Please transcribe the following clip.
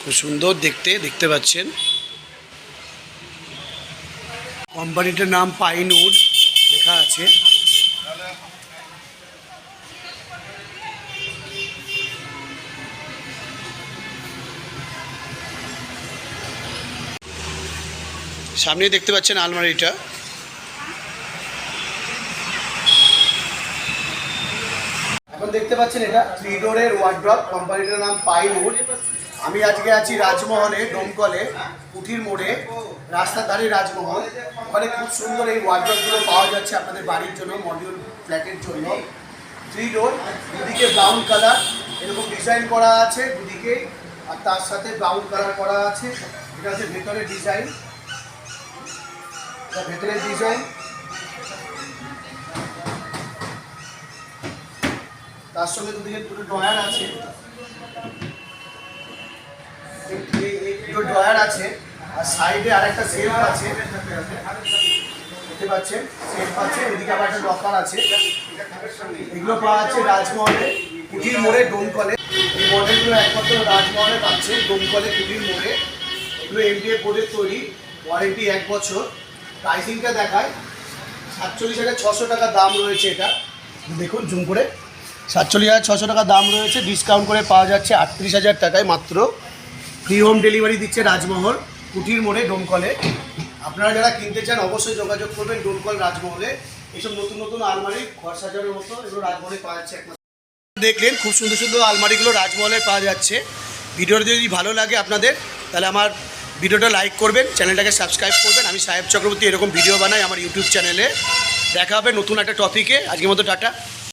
খুব সুন্দর দেখতে দেখতে পাচ্ছেন। কোম্পানিটার নাম পাইনউড, লেখা আছে। সামনে দেখতে পাচ্ছেন আলমারিটা। এখন দেখতে পাচ্ছেন এটা থ্রি ডোরের ওয়ার্ড্রপ, কোম্পানিটার নাম পাইনউড। আমি আজকে আছি রাজমহলে ডোমকলে কুঠির মোড়ে, রাস্তার ধারে রাজমহল। ওখানে খুব সুন্দর এই ওয়ার্ড্রপগুলো পাওয়া যাচ্ছে আপনাদের বাড়ির জন্য মডিউল ফ্ল্যাটের জন্য। থ্রি ডোর দুদিকে ব্রাউন কালার এরকম ডিজাইন করা আছে দুদিকে, আর তার সাথে ব্রাউন কালার করা আছে। এটা হচ্ছে ভেতরের ডিজাইন ভেতরের ডিজাইন তার সঙ্গে দুদিকে দুটো ড্রয়ার আছে। দুটো ড্রয়ার আছে, আর সাইডে আরেকটা সেলফ আছে। দেখতে পাচ্ছেন সেলফ আছে, এদিকে আবার একটা লকার আছে। এগুলো পাওয়া যাচ্ছে রাজমহলে, কুটির মোড়ে ডোমকলে এই মডেলগুলো একমাত্র রাজমহলে পাচ্ছে ডোমকলে কুটির মোড়ে। এগুলো এমডিএ বোর্ডের তৈরি ওয়ারেন্টি এক বছর। প্রাইসিংটা দেখায়, সাতচল্লিশ হাজার ছশো টাকা দাম রয়েছে এটা। দেখুন জুম করে। সাতচল্লিশ হাজার ছশো টাকা দাম রয়েছে ডিসকাউন্ট করে পাওয়া যাচ্ছে আটত্রিশ হাজার টাকায় মাত্র। ফ্রি হোম ডেলিভারি দিচ্ছে রাজমহল, কুটির মোড়ে, ডোমকলে। আপনারা যারা কিনতে চান, অবশ্যই যোগাযোগ করবেন ডোমকল রাজমহলে। এইসব নতুন নতুন আলমারি ঘর সাজানোর মতো এগুলো রাজমহলে পাওয়া যাচ্ছে একমাত্র। দেখলেন খুব সুন্দর সুন্দর আলমারিগুলো রাজমহলে পাওয়া যাচ্ছে। ভিডিওটা যদি ভালো লাগে আপনাদের, তাহলে আমার ভিডিওটা লাইক করবেন, চ্যানেলটাকে সাবস্ক্রাইব করবেন। আমি সাহেব চক্রবর্তী এরকম ভিডিও বানাই আমার ইউটিউব চ্যানেলে। দেখা হবে নতুন একটা টপিকে। আজকের মতো টাটা।